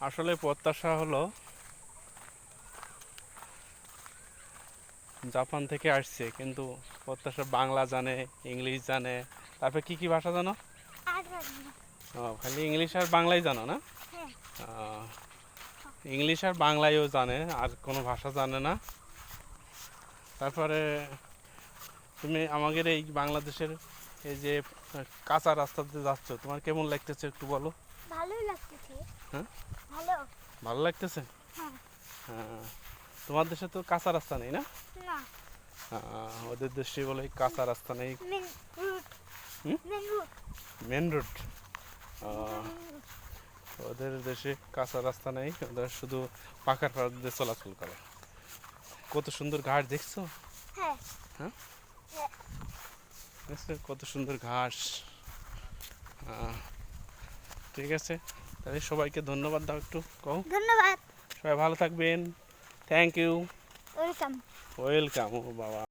আসলে প্রত্যাশা হলো জাপান থেকে আসছে কিন্তু প্রত্যাশা বাংলা জানে ইংলিশ জানে। তারপরে কি কি ভাষা জানো। ও, খালি ইংলিশ আর বাংলাই জানো না? হ্যাঁ। ইংলিশ আর বাংলাইও জানে আর কোনো ভাষা জানে না। তারপরে তুমি আমাদের এই বাংলাদেশের এই যে কাঁচা রাস্তাতে যাচ্ছ তোমার কেমন লাগতেছে একটু বলো? ভালোই লাগতেছে। হ্যাঁ? ভালো। ভালো লাগতেছে? হ্যাঁ। হ্যাঁ তোমার দেশে তো কাঁচা রাস্তা নেই না? না। আহ, ওদের দেশে বলে কাঁচা রাস্তা নেই। মেন রোড ওদের দেশে কাঁচা রাস্তা নেই ওদের শুধু পাকার পাড় দিয়ে চলাচল করে। কত সুন্দর ঘাট দেখছ? হ্যাঁ। দেখছ কত সুন্দর ঘাস। ঠিক আছে? তাহলে সবাইকে ধন্যবাদ দাও একটু কও। ধন্যবাদ। সবাই ভালো থাকবেন। থ্যাংক ইউ ওয়েলকাম ওয়েলকাম ও বাবা।